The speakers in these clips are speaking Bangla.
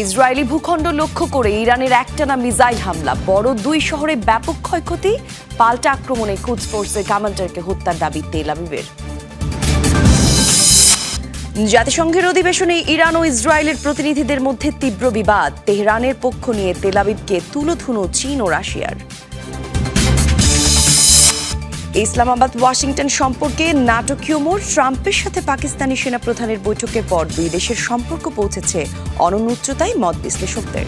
ইসরায়েলি ভূখণ্ড লক্ষ্য করে ইরানের একটানা মিসাইল হামলা। বড় দুই শহরে ব্যাপক ক্ষয়ক্ষতি, পাল্টা আক্রমণে কুচ ফোর্সের কমান্ডারকে হত্যার দাবি তেল আবিবের। জাতিসংঘের অধিবেশনে ইরান ও ইসরায়েলের প্রতিনিধিদের মধ্যে তীব্র বিবাদ। তেহরানের পক্ষ নিয়ে তেলাবিবকে তুলোধুনো চীন ও রাশিয়ার। ইসলামাবাদ, ওয়াশিংটন সম্পর্কে নাটকীয় মোড়, ট্রাম্পের সাথে পাকিস্তানি সেনাপ্রধানের বৈঠকের পর দুই দেশের সম্পর্ক পৌঁছেছে অনন্য উচ্চতায় মত বিশ্লেষকদের।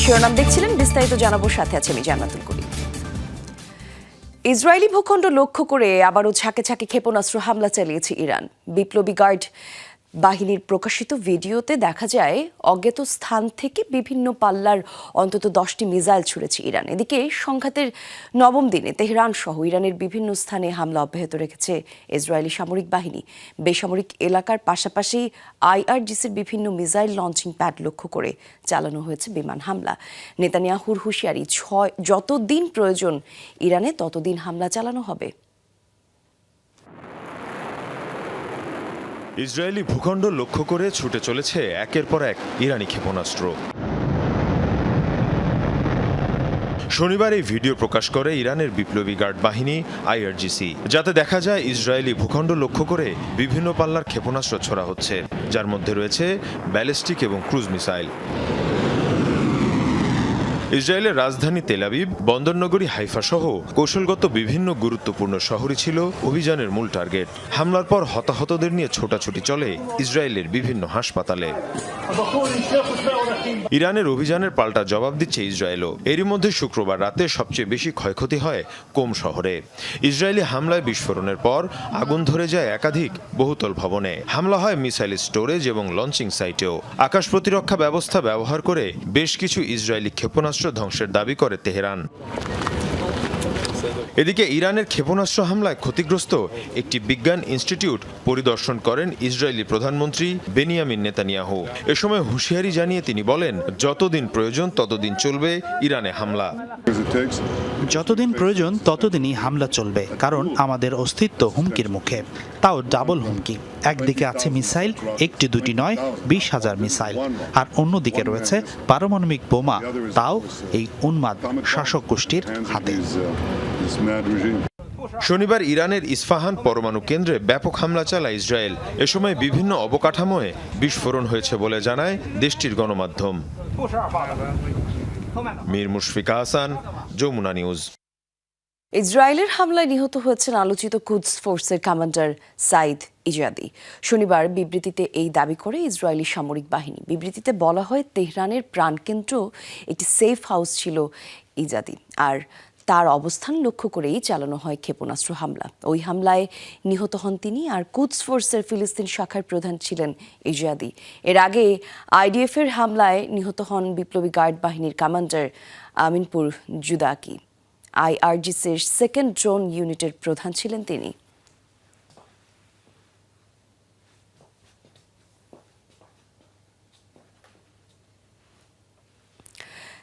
শিরোনাম দেখছিলেন, বিস্তারিত জানাব সাথে আছে আমি জান্নাতুল করিম। ইসরায়েলি ভূখণ্ড লক্ষ্য করে আবারও ঝাঁকে ঝাঁকে ক্ষেপণাস্ত্র হামলা চালিয়েছে ইরান। বিপ্লবী গার্ড বাহিনীর প্রকাশিত ভিডিওতে দেখা যায়, অজ্ঞাত স্থান থেকে বিভিন্ন পাল্লার অন্তত দশটি মিসাইল ছুড়েছে ইরান। এদিকে সংঘাতের নবম দিনে তেহরান সহ ইরানের বিভিন্ন স্থানে হামলা অব্যাহত রেখেছে ইসরায়েলি সামরিক বাহিনী। বেসামরিক এলাকার পাশাপাশি আইআরজিসির বিভিন্ন মিসাইল লঞ্চিং প্যাড লক্ষ্য করে চালানো হয়েছে বিমান হামলা। নেতানিয়াহুর হুঁশিয়ারি, ছয় যতদিন প্রয়োজন ইরানে, ততদিন হামলা চালানো হবে। ইসরায়েলি ভূখণ্ড লক্ষ্য করে ছুটে চলেছে একের পর এক ইরানি ক্ষেপণাস্ত্র। শনিবার এই ভিডিও প্রকাশ করে ইরানের বিপ্লবী গার্ড বাহিনী, আইআরজিসি, যাতে দেখা যায় ইসরায়েলি ভূখণ্ড লক্ষ্য করে বিভিন্ন পাল্লার ক্ষেপণাস্ত্র ছড়া হচ্ছে, যার মধ্যে রয়েছে ব্যালিস্টিক এবং ক্রুজ মিসাইল। ইসরায়েলের রাজধানী তেলাবিব বন্দরনগরী, হাইফা সহ কৌশলগত বিভিন্ন গুরুত্বপূর্ণ শহরই ছিল অভিযানের মূল টার্গেট। হামলার পর হতাহতদের নিয়ে ছোটাছুটি চলে ইসরায়েলের বিভিন্ন হাসপাতালে। ইরানের অভিযানের পাল্টা জবাব দিচ্ছে ইসরায়েলও। এরই মধ্যে শুক্রবার রাতে সবচেয়ে বেশি ক্ষয়ক্ষতি হয় কোম শহরে। ইসরায়েলি হামলায় বিস্ফোরণের পর আগুন ধরে যায় একাধিক বহুতল ভবনে। হামলা হয় মিসাইল স্টোরেজ এবং লঞ্চিং সাইটেও। আকাশ প্রতিরক্ষা ব্যবস্থা ব্যবহার করে বেশ কিছু ইসরায়েলি ক্ষেপণাস্ত্র ধ্বংসের দাবি করে তেহরান। এদিকে ইরানের ক্ষেপণাস্ত্র হামলায় ক্ষতিগ্রস্ত একটি বিজ্ঞান ইনস্টিটিউট পরিদর্শন করেন ইসরায়েলি প্রধানমন্ত্রী বেনিয়ামিন নেতানিয়াহু। এ সময় হুঁশিয়ারি জানিয়ে তিনি বলেন, যতদিন প্রয়োজন ততদিন চলবে ইরানে হামলা. যতদিন প্রয়োজন ততদিনই হামলা চলবে, কারণ আমাদের অস্তিত্ব হুমকির মুখে। তাও ডাবল হুমকি। একদিকে আছে মিসাইল, একটি দুটি নয়, বিশ হাজার মিসাইল। আর অন্যদিকে রয়েছে পারমাণবিক বোমা। তাও এই উন্মাদ শাসক গোষ্ঠীর হাতে। শনিবার ইরানের ইস্পাহান পরমাণু কেন্দ্রে ব্যাপক হামলা চালায় ইসরায়েল। এ সময় বিভিন্ন অবকাঠামোয় বিস্ফোরণ হয়েছে বলে জানায় দেশটির গণমাধ্যম। মীর মুশফিকা হাসান যমুনা নিউজ। ইসরায়েলের হামলায় নিহত হয়েছেন আলোচিত কুদস ফোর্সের কমান্ডার সাইদ ইজাদি। শনিবার বিবৃতিতে এই দাবি করে ইসরায়েলি সামরিক বাহিনী। বিবৃতিতে বলা হয়, তেহরানের প্রাণকেন্দ্র একটি সেফ হাউস ছিল ইজাদি। আর তার অবস্থান লক্ষ্য করেই চালানো হয় ক্ষেপণাস্ত্র হামলা। ওই হামলায় নিহত হন তিনি আর কুদস ফোর্সের ফিলিস্তিন শাখার প্রধান ছিলেন ইজাদি এর আগে আইডিএফের হামলায় নিহত হন বিপ্লবী গার্ড বাহিনীর কমান্ডার আমিনপুর জুদাকি। আইআরজিসির সেকেন্ড ড্রোন ইউনিটের প্রধান ছিলেন তিনি।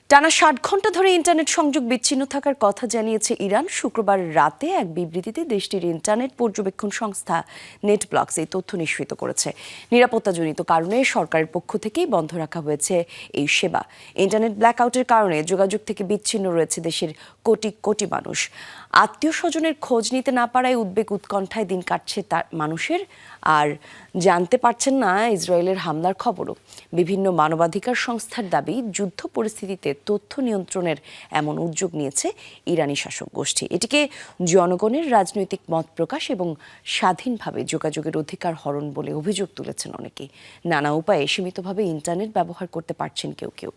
টানা ষাট ঘণ্টা ধরে ইন্টারনেট সংযোগ বিচ্ছিন্ন থাকার কথা জানিয়েছে ইরান। শুক্রবার রাতে এক বিবৃতিতে দেশটির ইন্টারনেট পর্যবেক্ষণ সংস্থা নেটব্লকস এই তথ্য নিশ্চিত করেছে। নিরাপত্তাজনিত কারণে সরকারের পক্ষ থেকেই বন্ধ রাখা হয়েছে এই সেবা। ইন্টারনেট ব্ল্যাকআউটের কারণে যোগাযোগ থেকে বিচ্ছিন্ন রয়েছে দেশের কোটি কোটি মানুষ। আত্মীয় স্বজনের খোঁজ নিতে না পারায় উদ্বেগ উৎকণ্ঠায় দিন কাটছে তার মানুষের আর জানতে পারছেন না ইসরায়েলের হামলার খবরও। বিভিন্ন মানবাধিকার সংস্থার দাবি, যুদ্ধ পরিস্থিতিতে তথ্য নিয়ন্ত্রণের এমন উদ্যোগ নিয়েছে ইরানি শাসক গোষ্ঠী। এটিকে জনগণের রাজনৈতিক মত প্রকাশ এবং স্বাধীনভাবে যোগাযোগের অধিকার হরণ বলে অভিযোগ তুলেছেন অনেকে। নানা উপায়ে সীমিতভাবে ইন্টারনেট ব্যবহার করতে পারছেন কেউ কেউ।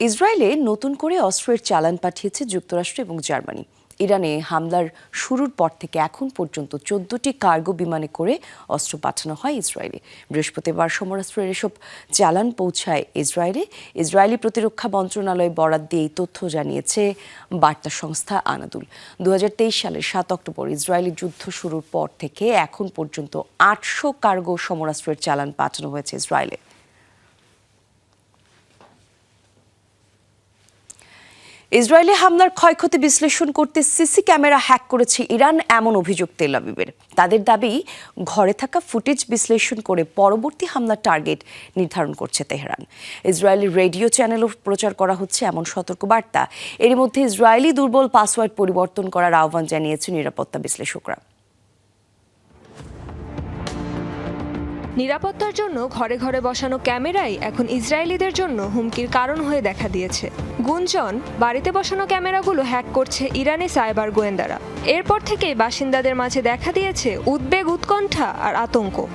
ইসরায়েলে নতুন করে অস্ত্রের চালান পাঠিয়েছে যুক্তরাষ্ট্র এবং জার্মানি। ইরানে হামলার শুরুর পর থেকে এখন পর্যন্ত চোদ্দটি কার্গো বিমানে করে অস্ত্র পাঠানো হয় ইসরায়েলে। বৃহস্পতিবার সমরাস্ত্রের এসব চালান পৌঁছায় ইসরায়েলে। ইসরায়েলি প্রতিরক্ষা মন্ত্রণালয় বরাদ দিয়ে এই তথ্য জানিয়েছে বার্তা সংস্থা আনাদুল। দু হাজার তেইশ সালের সাত অক্টোবর ইসরায়েলি যুদ্ধ শুরুর পর থেকে এখন পর্যন্ত আটশো কার্গো সমরাস্ত্রের চালান পাঠানো হয়েছে ইসরায়েলে। ইসরায়েলি হামলার ক্ষয়ক্ষতি বিশ্লেষণ করতে সিসি ক্যামেরা হ্যাক করেছে ইরান, এমন অভিযোগ তেল আবিবের। তাদের দাবি, ঘরে থাকা ফুটেজ বিশ্লেষণ করে পরবর্তী হামলার টার্গেট নির্ধারণ করছে তেহরান। ইসরায়েলি রেডিও চ্যানেলও প্রচার করা হচ্ছে এমন সতর্কবার্তা। এর মধ্যে ইসরায়েলি দুর্বল পাসওয়ার্ড পরিবর্তন করার আহ্বান জানিয়েছে নিরাপত্তা বিশ্লেষকরা। নিরাপত্তার জন্য ঘরে ঘরে বসানো ক্যামেরাই এখন ইসরায়েলিদের জন্য হুমকির কারণ হয়ে দেখা দিয়েছে। গুঞ্জন, বাড়িতে বসানো ক্যামেরাগুলো হ্যাক করছে ইরানি সাইবার গোয়েন্দারা। এরপর থেকেই বাসিন্দাদের মাঝে দেখা দিয়েছে উদ্বেগ, উৎকণ্ঠা আর আতঙ্ক।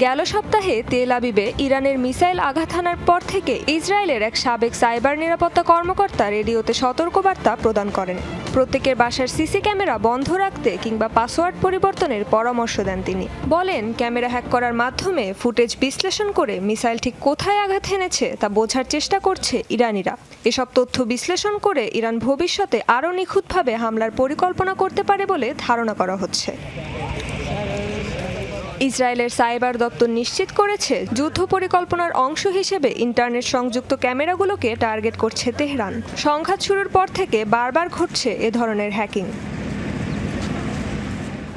গেল সপ্তাহে তেল আবিবে ইরানের মিসাইল আঘাত হানার পর থেকে ইসরায়েলের এক সাবেক সাইবার নিরাপত্তা কর্মকর্তা রেডিওতে সতর্কবার্তা প্রদান করেন। প্রত্যেকের বাসার সিসি ক্যামেরা বন্ধ রাখতে কিংবা পাসওয়ার্ড পরিবর্তনের পরামর্শ দেন তিনি। বলেন, ক্যামেরা হ্যাক করার মাধ্যমে ফুটেজ বিশ্লেষণ করে মিসাইল ঠিক কোথায় আঘাত হেনেছে তা বোঝার চেষ্টা করছে ইরানিরা। এসব তথ্য বিশ্লেষণ করে ইরান ভবিষ্যতে আরও নিখুঁতভাবে হামলার পরিকল্পনা করতে পারে বলে ধারণা করা হচ্ছে। ইসরায়েলের সাইবার দপ্তর নিশ্চিত করেছে, যুদ্ধ পরিকল্পনার অংশ হিসেবে ইন্টারনেট সংযুক্ত ক্যামেরাগুলোকে টার্গেট করছে তেহরান। সংঘাত শুরুর পর থেকে বারবার ঘটছে এ ধরনের হ্যাকিং।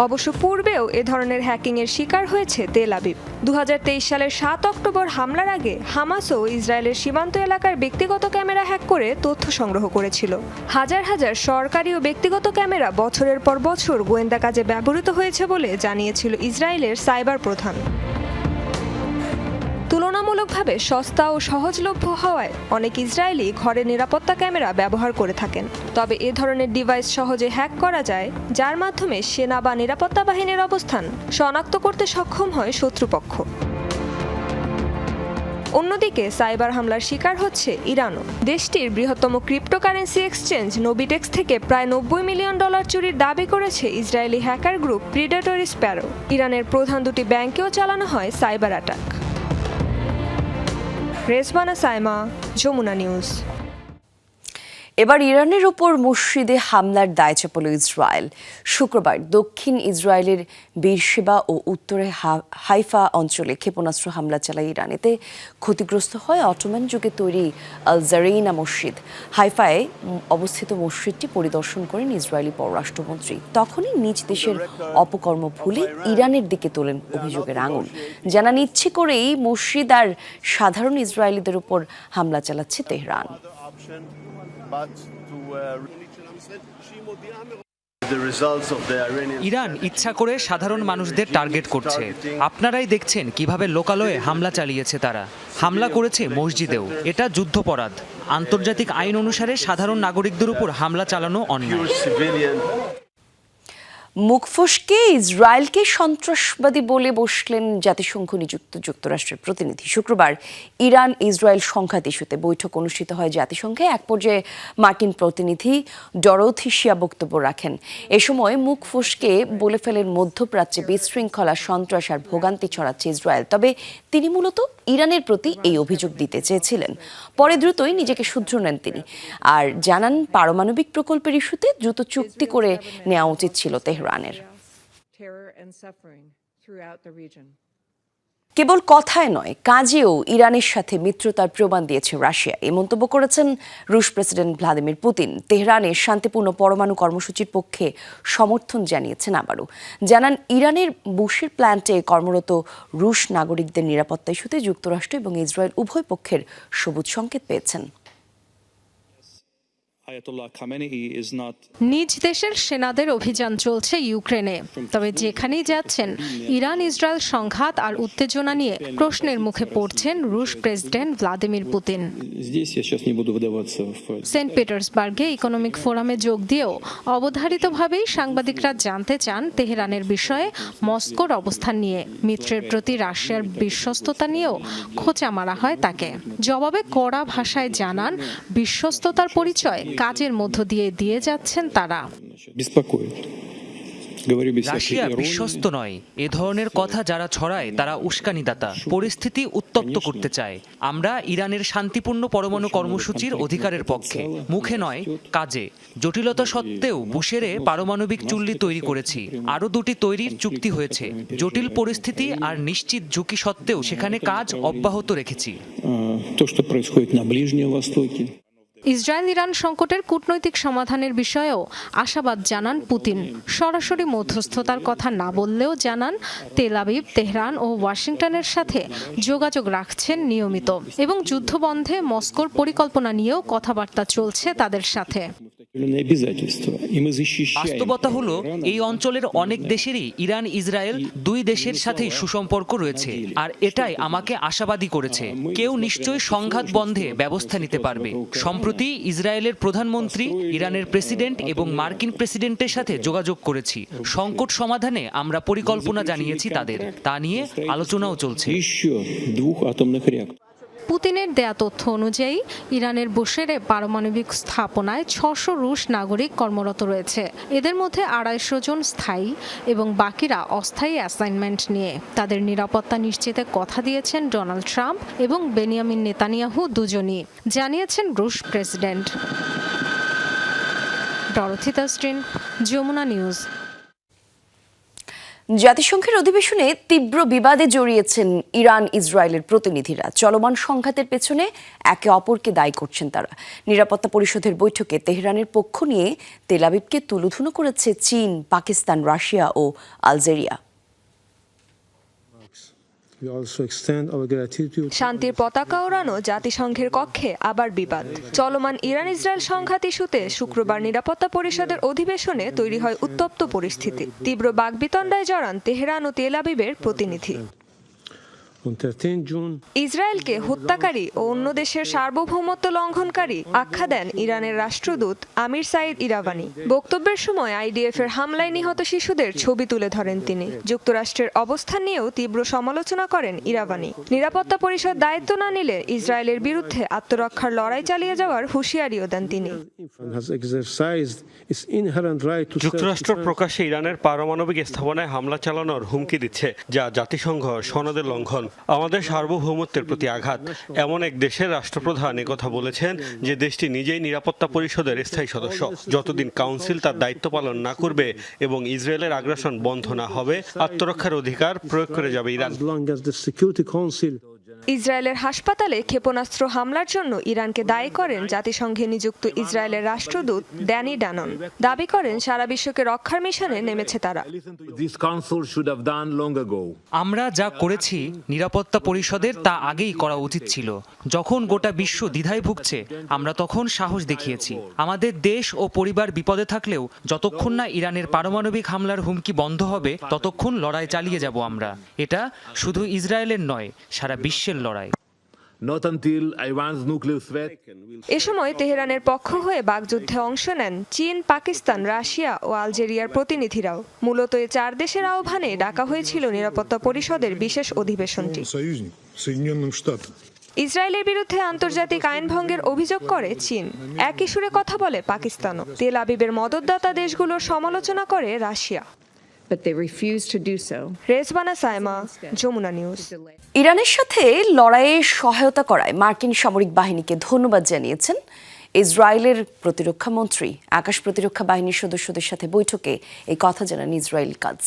অবশ্য পূর্বেও এ ধরনের হ্যাকিংয়ের শিকার হয়েছে তেল আবিব। দু হাজার তেইশ সালের সাত অক্টোবর হামলার আগে হামাসও ইসরায়েলের সীমান্ত এলাকার ব্যক্তিগত ক্যামেরা হ্যাক করে তথ্য সংগ্রহ করেছিল। হাজার হাজার সরকারি ও ব্যক্তিগত ক্যামেরা বছরের পর বছর গোয়েন্দা কাজে ব্যবহৃত হয়েছে বলে জানিয়েছিল ইসরায়েলের সাইবার প্রধান। তুলনামূলকভাবে সস্তা ও সহজলভ্য হওয়ায় অনেক ইসরায়েলি ঘরে নিরাপত্তা ক্যামেরা ব্যবহার করে থাকেন। তবে এ ধরনের ডিভাইস সহজে হ্যাক করা যায়, যার মাধ্যমে সেনা বা নিরাপত্তা বাহিনীর অবস্থান শনাক্ত করতে সক্ষম হয় শত্রুপক্ষ। অন্যদিকে সাইবার হামলার শিকার হচ্ছে ইরানও। দেশটির বৃহত্তম ক্রিপ্টোকারেন্সি এক্সচেঞ্জ নোবিটেক্স থেকে প্রায় নব্বই মিলিয়ন ডলার চুরির দাবি করেছে Israeli hacker group Predatory Sparrow ইরানের প্রধান দুটি ব্যাংকেও চালানো হয় cyber attack. Rezwana Saima Jamuna news এবার ইরানের ওপর মসজিদে হামলার দায় চাপল ইসরায়েল। শুক্রবার দক্ষিণ ইসরায়েলের বীরসেবা ও উত্তরে হাইফা অঞ্চলে ক্ষেপণাস্ত্র হামলা চালায় ইরান। এতে ক্ষতিগ্রস্ত হয় অটোমান যুগে তৈরি আল জারেইনা মসজিদ। হাইফায় অবস্থিত মসজিদটি পরিদর্শন করেন ইসরায়েলি পররাষ্ট্রমন্ত্রী। তখনই নিজ দেশের অপকর্ম ভুলে ইরানের দিকে তোলেন অভিযোগের আঙুল। জানান, ইচ্ছে করেই মসজিদ আর সাধারণ ইসরায়েলিদের উপর হামলা চালাচ্ছে তেহরান। ইরান ইচ্ছা করে সাধারণ মানুষদের টার্গেট করছে। আপনারাই দেখছেন কীভাবে লোকালয়ে হামলা চালিয়েছে তারা। হামলা করেছে মসজিদেও। এটা যুদ্ধপরাধ। আন্তর্জাতিক আইন অনুসারে সাধারণ নাগরিকদের উপর হামলা চালানো অন্যায়। Civilian মুখ ফসকে ইসরায়েলকে সন্ত্রাসবাদী বলে বসলেন জাতিসংঘ নিযুক্ত যুক্তরাষ্ট্রের প্রতিনিধি। শুক্রবার ইরান ইসরায়েল সংঘাত ইস্যুতে বৈঠক অনুষ্ঠিত হয় জাতিসংঘে। এক পর্যায়ে মার্কিন প্রতিনিধি ডরোথিসিয়া বক্তব্য রাখেন। এ সময় মুখ ফসকে বলে ফেলেন, মধ্যপ্রাচ্যে বিশৃঙ্খলা, সন্ত্রাস আর ভোগান্তি ছড়াচ্ছে ইসরায়েল। তবে তিনি মূলত ইরানের প্রতি এই অভিযোগ দিতে চেয়েছিলেন। পরে দ্রুতই নিজেকে শুধর নেন তিনি। আর জানান, পারমাণবিক প্রকল্পের ইস্যুতে দ্রুত চুক্তি করে নেওয়া উচিত ছিল তেহরানের region. কেবল কথায় নয় কাজেও ইরানের সাথে মিত্রতার প্রমাণ দিয়েছে রাশিয়া। এই মন্তব্য করেছেন রুশ প্রেসিডেন্ট ভ্লাদিমির পুতিন। তেহরানের শান্তিপূর্ণ পরমাণু কর্মসূচির পক্ষে সমর্থন জানিয়েছেন আবারও। জানান ইরানের বুশের প্ল্যান্টে কর্মরত রুশ নাগরিকদের নিরাপত্তা ইস্যুতে যুক্তরাষ্ট্র এবং ইসরায়েল উভয় পক্ষের সবুজ সংকেত পেয়েছেন। নিজ দেশের সেনাদের অভিযান চলছে ইউক্রেনে। তবে যেখানেই যাচ্ছেন ইরান ইসরায়েল সংঘাত আর উত্তেজনা নিয়ে প্রশ্নের মুখে পড়ছেন রুশ প্রেসিডেন্ট ভ্লাদিমির পুতিন। সেন্ট পিটার্সবার্গে ইকোনমিক ফোরামে যোগ দিয়েও অবধারিতভাবেই সাংবাদিকরা জানতে চান তেহরানের বিষয়ে মস্কোর অবস্থান নিয়ে। মিত্রের প্রতি রাশিয়ার বিশ্বস্ততা নিয়েও খোঁচা মারা হয় তাকে। জবাবে কড়া ভাষায় জানান বিশ্বস্ততার পরিচয় কাজের মধ্য দিয়ে দিয়ে যাচ্ছেন তারা। রাশিয়া বিশ্বস্ত নয়। এ ধরনের কথা যারা ছড়ায় তারা উস্কানিদাতা। পরিস্থিতি উত্তপ্ত করতে চায়। আমরা ইরানের শান্তিপূর্ণ পরমাণু কর্মসূচির অধিকারের পক্ষে। মুখে নয় কাজে। জটিলতা সত্ত্বেও বুশেরে পারমাণবিক চুল্লি তৈরি করেছি। আরও দুটি তৈরির চুক্তি হয়েছে। জটিল পরিস্থিতি আর নিশ্চিত ঝুঁকি সত্ত্বেও সেখানে কাজ অব্যাহত রেখেছি। ইসরায়েল ইরান সংকটের কূটনৈতিক সমাধানের বিষয়েও আশাবাদ জানান পুতিন। সরাসরি মধ্যস্থতার কথা না বললেও জানান, তেল আবিব, তেহরান ও ওয়াশিংটনের সাথে যোগাযোগ রাখছেন নিয়মিত এবং যুদ্ধবন্ধে মস্কোর পরিকল্পনা নিয়েও কথাবার্তা চলছে তাদের সাথে। বাস্তবতা হল এই অঞ্চলের অনেক দেশেরই ইরান ইসরায়েল দুই দেশের সাথেই সুসম্পর্ক রয়েছে। আর এটাই আমাকে আশাবাদী করেছে। কেউ নিশ্চয়ই সংঘাত বন্ধে ব্যবস্থা নিতে পারবে। সম্প্রতি ইসরায়েলের প্রধানমন্ত্রী ইরানের প্রেসিডেন্ট এবং মার্কিন প্রেসিডেন্টের সাথে যোগাযোগ করেছি। সংকট সমাধানে আমরা পরিকল্পনা জানিয়েছি তাদের। তা নিয়ে আলোচনাও চলছে। পুতিনের দেয়া তথ্য অনুযায়ী, ইরানের বসেরে পারমাণবিক স্থাপনায় ছশো রুশ নাগরিক কর্মরত রয়েছে। এদের মধ্যে আড়াইশো জন স্থায়ী এবং বাকিরা অস্থায়ী অ্যাসাইনমেন্ট নিয়ে। তাদের নিরাপত্তা নিশ্চিতে কথা দিয়েছেন ডোনাল্ড ট্রাম্প এবং বেনিয়ামিন নেতানিয়াহু দুজনই। জানিয়েছেন রুশ প্রেসিডেন্ট। ডরথিতা স্ট্রিন যমুনা নিউজ। জাতিসংঘের অধিবেশনে তীব্র বিবাদে জড়িয়েছেন ইরান, ইসরায়েলের প্রতিনিধিরা। চলমান সংঘাতের পেছনে একে অপরকে দায়ী করছেন তারা। নিরাপত্তা পরিষদের বৈঠকে তেহরানের পক্ষ নিয়ে তেলাবিবকে তুলুধুনো করেছে চীন, পাকিস্তান, রাশিয়া ও আলজেরিয়া। শান্তির পতাকা ওড়ানো জাতিসংঘের কক্ষে আবার বিবাদ চলমান ইরান ইসরায়েল সংঘাত ইস্যুতে শুক্রবার নিরাপত্তা পরিষদের অধিবেশনে তৈরি হয় উত্তপ্ত পরিস্থিতি তীব্র বাগবিতণ্ডায় জড়ান তেহরান ও তেল আবিবের প্রতিনিধি on 13 June. ইসরায়েলকে হত্যাকারী ও অন্য দেশের সার্বভৌমত্ব লঙ্ঘনকারী আখ্যা দেন ইরানের রাষ্ট্রদূত আমির সাইদ ইরাবানি। বক্তব্যের সময় আইডিএফ এর হামলায় নিহত শিশুদের ছবি তুলে ধরেন তিনি। যুক্তরাষ্ট্রের অবস্থান নিয়েও তীব্র সমালোচনা করেন ইরাবানি। নিরাপত্তা পরিষদ দায়িত্ব না নিলে ইসরায়েলের বিরুদ্ধে আত্মরক্ষার লড়াই চালিয়ে যাওয়ার হুঁশিয়ারিও দেন তিনি। যুক্তরাষ্ট্র. প্রকাশ্যে ইরানের পারমাণবিক স্থাপনায় হামলা চালানোর হুমকি দিচ্ছে যা জাতিসংঘ সনদের লঙ্ঘন। আমাদের সার্বভৌমত্বের প্রতি আঘাত। এমন এক দেশের রাষ্ট্রপ্রধান কথা বলেছেন যে দেশটি নিজেই নিরাপত্তা পরিষদের স্থায়ী সদস্য। যতদিন কাউন্সিল তার দায়িত্ব পালন না করবে এবং ইসরায়েলের আগ্রাসন বন্ধ না হবে, আত্মরক্ষার অধিকার প্রয়োগ করে যাবে ইরান। ইসরায়েলের হাসপাতালে ক্ষেপণাস্ত্র হামলার জন্য ইরানকে দায়ী করেন জাতিসংঘে নিযুক্ত ইসরায়েলের রাষ্ট্রদূত ড্যানি ডানন। দাবি করেন সারা বিশ্বকে রক্ষার মিশনে নেমেছে তারা. আমরা যা করেছি নিরাপত্তা পরিষদের তা আগেই করা উচিত ছিল। যখন গোটা বিশ্ব দ্বিধায় ভুগছে আমরা তখন সাহস দেখিয়েছি। আমাদের দেশ ও পরিবার বিপদে থাকলেও যতক্ষণ না ইরানের পারমাণবিক হামলার হুমকি বন্ধ হবে ততক্ষণ লড়াই চালিয়ে যাব আমরা। এটা শুধু ইসরায়েলের নয় সারা বিশ্বের লড়াই। Nuclear threat. এ সময় তেহরানের পক্ষ হয়ে বাগযুদ্ধে অংশ নেন চীন পাকিস্তান রাশিয়া ও আলজেরিয়ার প্রতিনিধিরাও। মূলত এই চার দেশের আহ্বানে ডাকা হয়েছিল নিরাপত্তা পরিষদের বিশেষ অধিবেশনটি। ইসরায়েলের বিরুদ্ধে আন্তর্জাতিক আইন ভঙ্গের অভিযোগ করে চীন। একই সুরে কথা বলে পাকিস্তানও। তেল আবিবের মদতদাতা দেশগুলোর সমালোচনা করে Russia. But they refused to do so. Rezwana Saima Jamuna news ইরানের সাথে লড়াইয়ে সহায়তা করায় মার্কিন সামরিক বাহিনীকে ধন্যবাদ জানিয়েছেন ইসরায়েলের প্রতিরক্ষা মন্ত্রী, আকাশ প্রতিরক্ষা বাহিনীর সদস্যদের সাথে বৈঠকে এই কথা জানান ইসরায়েল কাজ।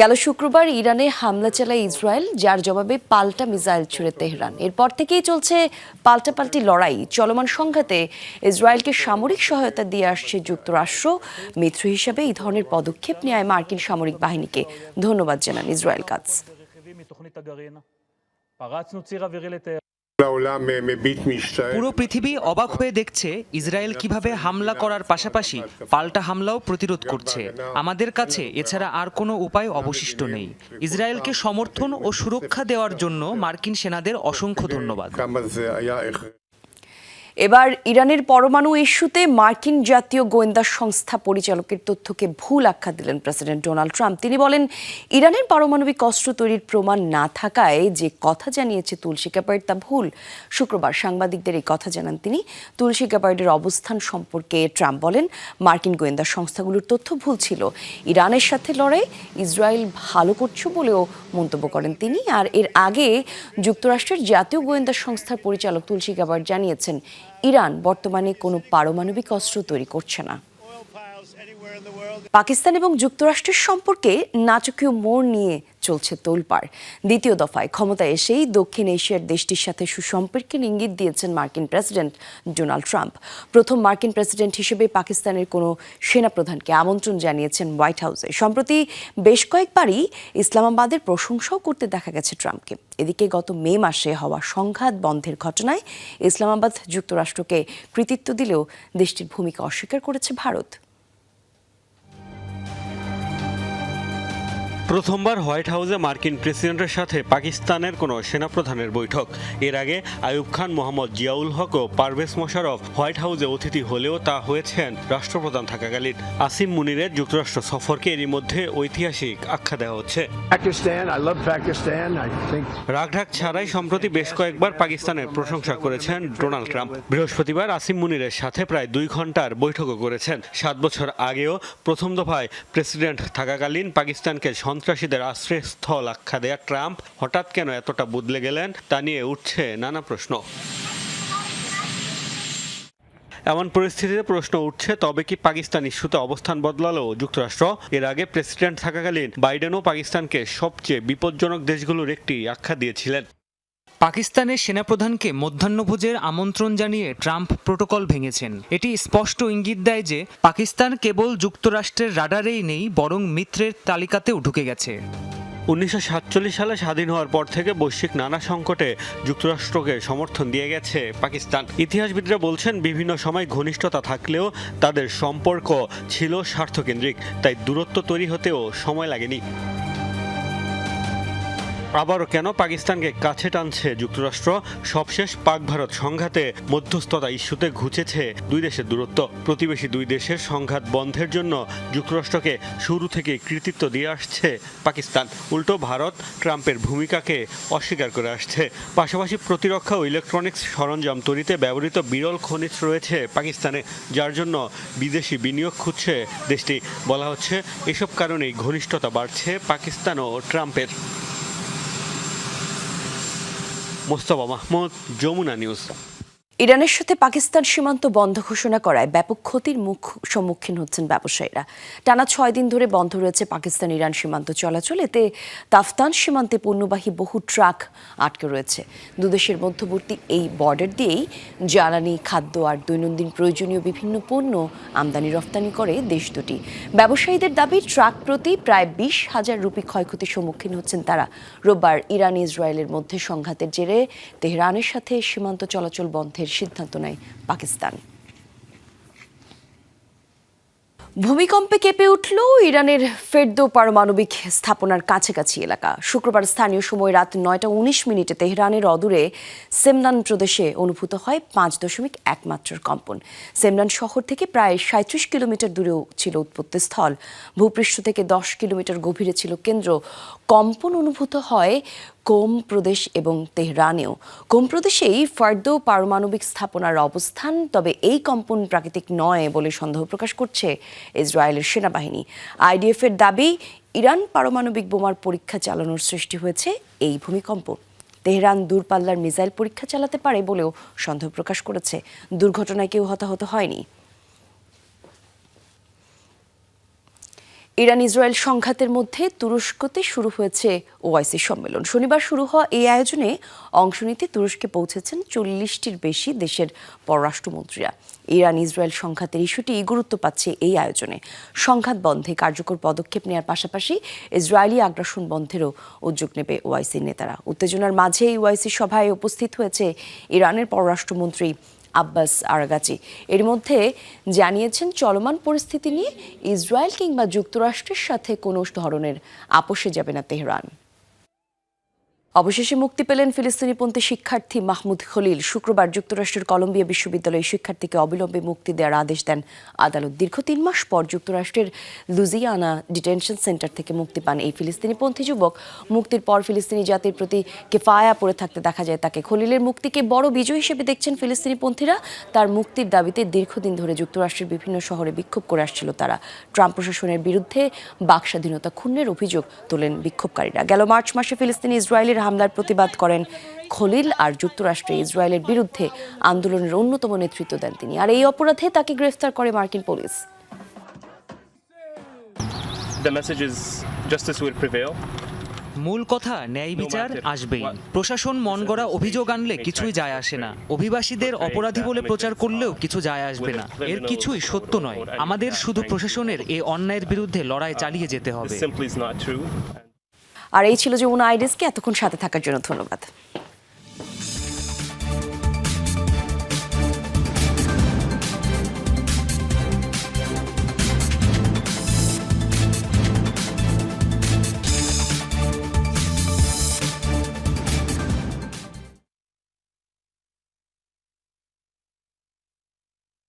গেল শুক্রবার ইরানে হামলা চালায় ইসরায়েল, যার জবাবে পাল্টা মিসাইল ছুড়ে তেহরান। এরপর থেকেই চলছে পাল্টাপাল্টি লড়াই। চলমান সংঘাতে ইসরায়েলকে সামরিক সহায়তা দিয়ে আসছে যুক্তরাষ্ট্র। মিত্র হিসাবে এই ধরনের পদক্ষেপ নেয় মার্কিন সামরিক বাহিনীকে। ধন্যবাদ জানান ইসরায়েল কাজ। পুরো পৃথিবী অবাক হয়ে দেখছে ইসরায়েল কীভাবে হামলা করার পাশাপাশি পাল্টা হামলাও প্রতিরোধ করছে। আমাদের কাছে এছাড়া আর কোনো উপায় অবশিষ্ট নেই। ইসরায়েলকে সমর্থন ও সুরক্ষা দেওয়ার জন্য মার্কিন সেনাদের অসংখ্য ধন্যবাদ। এবার ইরানের পরমাণু ইস্যুতে মার্কিন জাতীয় গোয়েন্দা সংস্থা পরিচালকের তথ্যকে ভুল আখ্যা দিলেন প্রেসিডেন্ট ডোনাল্ড ট্রাম্প। তিনি বলেন, ইরানের পারমাণবিক অস্ত্র তৈরির প্রমাণ না থাকায় যে কথা জানিয়েছে তুলসী গ্যাবার্ড তা ভুল। শুক্রবার সাংবাদিকদের এই কথা জানান তিনি। তুলসী গ্যাবার্ডের অবস্থান সম্পর্কে ট্রাম্প বলেন, মার্কিন গোয়েন্দা সংস্থাগুলোর তথ্য ভুল ছিল। ইরানের সাথে লড়াই ইসরায়েল ভালো করছে বলেও মন্তব্য করেন তিনি। আর এর আগে যুক্তরাষ্ট্রের জাতীয় গোয়েন্দা সংস্থার পরিচালক তুলসী গ্যাবার্ড জানিয়েছেন ইরান বর্তমানে কোনো পারমাণবিক অস্ত্র তৈরি করছে না। পাকিস্তান এবং যুক্তরাষ্ট্রের সম্পর্কে নাটকীয় মোড় নিয়ে চলছে তোলপাড়। দ্বিতীয় দফায় ক্ষমতায় এসেই দক্ষিণ এশিয়ার দেশটির সাথে সুসম্পর্কের ইঙ্গিত দিয়েছেন মার্কিন প্রেসিডেন্ট ডোনাল্ড ট্রাম্প। প্রথম মার্কিন প্রেসিডেন্ট হিসেবে পাকিস্তানের কোনো সেনাপ্রধানকে আমন্ত্রণ জানিয়েছেন হোয়াইট হাউসে। সম্প্রতি বেশ কয়েকবারই ইসলামাবাদের প্রশংসাও করতে দেখা গেছে ট্রাম্পকে। এদিকে গত মে মাসে হওয়া সংঘাত বন্ধের ঘটনায় ইসলামাবাদ যুক্তরাষ্ট্রকে কৃতিত্ব দিলেও দেশটির ভূমিকা অস্বীকার করেছে ভারত। প্রথমবার হোয়াইট হাউসে মার্কিন প্রেসিডেন্টের সাথে পাকিস্তানের কোনো সেনাপ্রধানের বৈঠক। এর আগে আয়ুব খান মোহাম্মদ জিয়াউল হক ও পারভেজ মোশারফ হোয়াইট হাউসে অতিথি হলেও তা হয়েছেন রাষ্ট্রপ্রধান থাকাকালীন। আসিম মুনিরের যুক্তরাষ্ট্র সফরকে এরই মধ্যে ঐতিহাসিক আখ্যা দেওয়া হচ্ছে। রাগঢাক ছাড়াই সম্প্রতি বেশ কয়েকবার পাকিস্তানের প্রশংসা করেছেন ডোনাল্ড ট্রাম্প। বৃহস্পতিবার আসিম মুনিরের সাথে প্রায় দুই ঘণ্টার বৈঠকও করেছেন। সাত বছর আগেও প্রথম দফায় প্রেসিডেন্ট থাকাকালীন পাকিস্তানকে সন্ত্রাসীদের আশ্রয়স্থল আখ্যা দেয়া ট্রাম্প হঠাৎ কেন এতটা বদলে গেলেন তা নিয়ে উঠছে নানা প্রশ্ন। এমন পরিস্থিতিতে প্রশ্ন উঠছে, তবে কি পাকিস্তান ইস্যুতে অবস্থান বদলালো যুক্তরাষ্ট্র? এর আগে প্রেসিডেন্ট থাকাকালীন বাইডেনও পাকিস্তানকে সবচেয়ে বিপজ্জনক দেশগুলোর একটি আখ্যা দিয়েছিলেন। পাকিস্তানের সেনাপ্রধানকে মধ্যাহ্নভোজের আমন্ত্রণ জানিয়ে ট্রাম্প প্রোটোকল ভেঙেছেন। এটি স্পষ্ট ইঙ্গিত দেয় যে, পাকিস্তান কেবল যুক্তরাষ্ট্রের রাডারেই নেই, বরং মিত্রের তালিকাতেও ঢুকে গেছে। উনিশশো সাতচল্লিশ সালে স্বাধীন হওয়ার পর থেকে বৈশ্বিক নানা সংকটে যুক্তরাষ্ট্রকে সমর্থন দিয়ে গেছে পাকিস্তান। ইতিহাসবিদরা বলছেন, বিভিন্ন সময় ঘনিষ্ঠতা থাকলেও তাদের সম্পর্ক ছিল স্বার্থকেন্দ্রিক, তাই দূরত্ব তৈরি হতেও সময় লাগেনি। আবারও কেন পাকিস্তানকে কাছে টানছে যুক্তরাষ্ট্র? সবশেষ পাক ভারত সংঘাতে মধ্যস্থতা ইস্যুতে ঘুচেছে দুই দেশের দূরত্ব। প্রতিবেশী দুই দেশের সংঘাত বন্ধের জন্য যুক্তরাষ্ট্রকে শুরু থেকে কৃতিত্ব দিয়ে আসছে পাকিস্তান। উল্টো ভারত ট্রাম্পের ভূমিকাকে অস্বীকার করে আসছে। পাশাপাশি প্রতিরক্ষা ও ইলেকট্রনিক্স সরঞ্জাম তৈরিতে ব্যবহৃত বিরল খনিজ রয়েছে পাকিস্তানে, যার জন্য বিদেশি বিনিয়োগ খুঁজছে দেশটি। বলা হচ্ছে, এসব কারণেই ঘনিষ্ঠতা বাড়ছে পাকিস্তান ও ট্রাম্পের। মোস্তফা মাহমুদ যমুনা নিউজ ইরানের সাথে পাকিস্তান সীমান্ত বন্ধ ঘোষণা করায় ব্যাপক ক্ষতির মুখ সম্মুখীন হচ্ছেন ব্যবসায়ীরা। টানা ছয় দিন ধরে বন্ধ রয়েছে পাকিস্তান ইরান সীমান্ত চলাচল। এতে তাফতান সীমান্তে পণ্যবাহী বহু ট্রাক আটকে রয়েছে। দুদেশের মধ্যবর্তী এই বর্ডার দিয়েই জ্বালানি, খাদ্য আর দৈনন্দিন প্রয়োজনীয় বিভিন্ন পণ্য আমদানি রপ্তানি করে দেশ দুটি। ব্যবসায়ীদের দাবি, ট্রাক প্রতি প্রায় বিশ হাজার রুপি ক্ষয়ক্ষতির সম্মুখীন হচ্ছেন তারা। রোববার ইরান ইসরায়েলের মধ্যে সংঘাতের জেরে তেহরানের সাথে সীমান্ত চলাচল বন্ধের সিদ্ধান্ত নেয় পাকিস্তান। ভূমিকম্পে কেঁপে উঠল ইরানের ফেরদো পারমাণবিক স্থাপনার কাছাকাছি এলাকা। শুক্রবার স্থানীয় সময় রাত নয়টা উনিশ মিনিটে তেহরানের অদূরে সেমনান প্রদেশে অনুভূত হয় পাঁচ দশমিক এক মাত্রার কম্পন। সেমনান শহর থেকে প্রায় সাঁত্রিশ কিলোমিটার দূরেও ছিল উৎপত্তিস্থল। ভূপৃষ্ঠ থেকে দশ কিলোমিটার গভীরে ছিল কেন্দ্র। কম্পন অনুভূত হয় কোম প্রদেশ এবং তেহরানেও। কোম প্রদেশেই ফার্দো পারমাণবিক স্থাপনার অবস্থান, তবে এই কম্পন প্রাকৃতিক নয় বলে সন্দেহ প্রকাশ করছে ইসরায়েলের সেনাবাহিনী। আইডিএফ এর দাবি, ইরান পারমাণবিক বোমার পরীক্ষা চালানোর সৃষ্টি হয়েছে এই ভূমিকম্প। তেহরান দূরপাল্লার মিসাইল পরীক্ষা চালাতে পারে বলেও সন্দেহ প্রকাশ করেছে। দুর্ঘটনায় কেউ হতাহত হয়নি। ইরান ইসরায়েল সংঘাতের মধ্যে তুরস্কতে শুরু হয়েছে ওআইসি সম্মেলন। শনিবার শুরু হওয়া এই আয়োজনে অংশ নিতে তুরস্কে পৌঁছেছেন চল্লিশটির বেশি দেশের পররাষ্ট্রমন্ত্রীরা। ইরান ইসরায়েল সংঘাতের ইস্যুটি গুরুত্ব পাচ্ছে এই আয়োজনে। সংঘাত বন্ধে কার্যকর পদক্ষেপ নেওয়ার পাশাপাশি ইসরায়েলি আগ্রাসন বন্ধেরও উদ্যোগ নেবে ওআইসির নেতারা। উত্তেজনার মাঝে ওআইসি সভায় উপস্থিত হয়েছে ইরানের পররাষ্ট্রমন্ত্রী আব্বাস আরাগাচি। এর মধ্যে জানিয়েছেন, চলমান পরিস্থিতি নিয়ে ইসরায়েল কিংবা যুক্তরাষ্ট্রের সাথে কোনো ধরনের আপোষে যাবে না তেহরান। অবশেষে মুক্তি পেলেন ফিলিস্তিনিপন্থী শিক্ষার্থী মাহমুদ খলিল। শুক্রবার যুক্তরাষ্ট্রের কলম্বিয়া বিশ্ববিদ্যালয়ের শিক্ষার্থীকে অবিলম্বে মুক্তি দেওয়ার আদেশ দেন আদালত। দীর্ঘ তিন মাস পর যুক্তরাষ্ট্রের লুজিয়ানা ডিটেনশন সেন্টার থেকে মুক্তি পান এই ফিলিস্তিনিপন্থী যুবক। মুক্তির পর ফিলিস্তিনি জাতির প্রতি কেফায়া পড়ে থাকতে দেখা যায় তাকে। খলিলের মুক্তিকে বড় বিজয় হিসেবে দেখছেন ফিলিস্তিনিপন্থীরা। তার মুক্তির দাবিতে দীর্ঘদিন ধরে যুক্তরাষ্ট্রের বিভিন্ন শহরে বিক্ষোভ করে আসছিল তারা। ট্রাম্প প্রশাসনের বিরুদ্ধে বাক স্বাধীনতা ক্ষুণ্ণের অভিযোগ তোলেন বিক্ষোভকারীরা। গেল মার্চ মাসে ফিলিস্তিনি ইসরায়েলের হামলার প্রতিবাদ করেন। খলিল আর যুক্তরাষ্ট্রে ইসরায়েলের বিরুদ্ধে আন্দোলনের অন্যতম নেতৃত্ব দেন তিনি। আর এই অপরাধে তাকে গ্রেফতার করে মার্কিন পুলিশ. মূল কথা ন্যায় বিচার আসবেই। প্রশাসন মন গড়া অভিযোগ আনলে কিছুই যায় আসে না। অভিবাসীদের অপরাধী বলে প্রচার করলেও কিছু যায় আসবে না। এর কিছুই সত্য নয়। আমাদের শুধু প্রশাসনের এ অন্যায়ের বিরুদ্ধে লড়াই চালিয়ে যেতে হবে। আর এই ছিল যমুনা আইডিসকে এতক্ষণ সাথে থাকার জন্য ধন্যবাদ।